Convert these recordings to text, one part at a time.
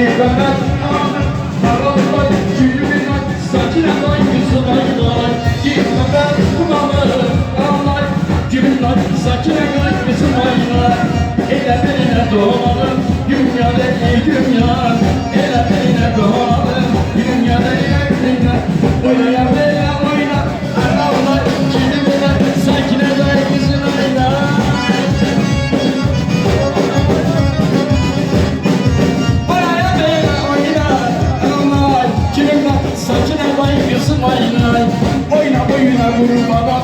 Gracias. Mother.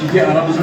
Çünkü aramızda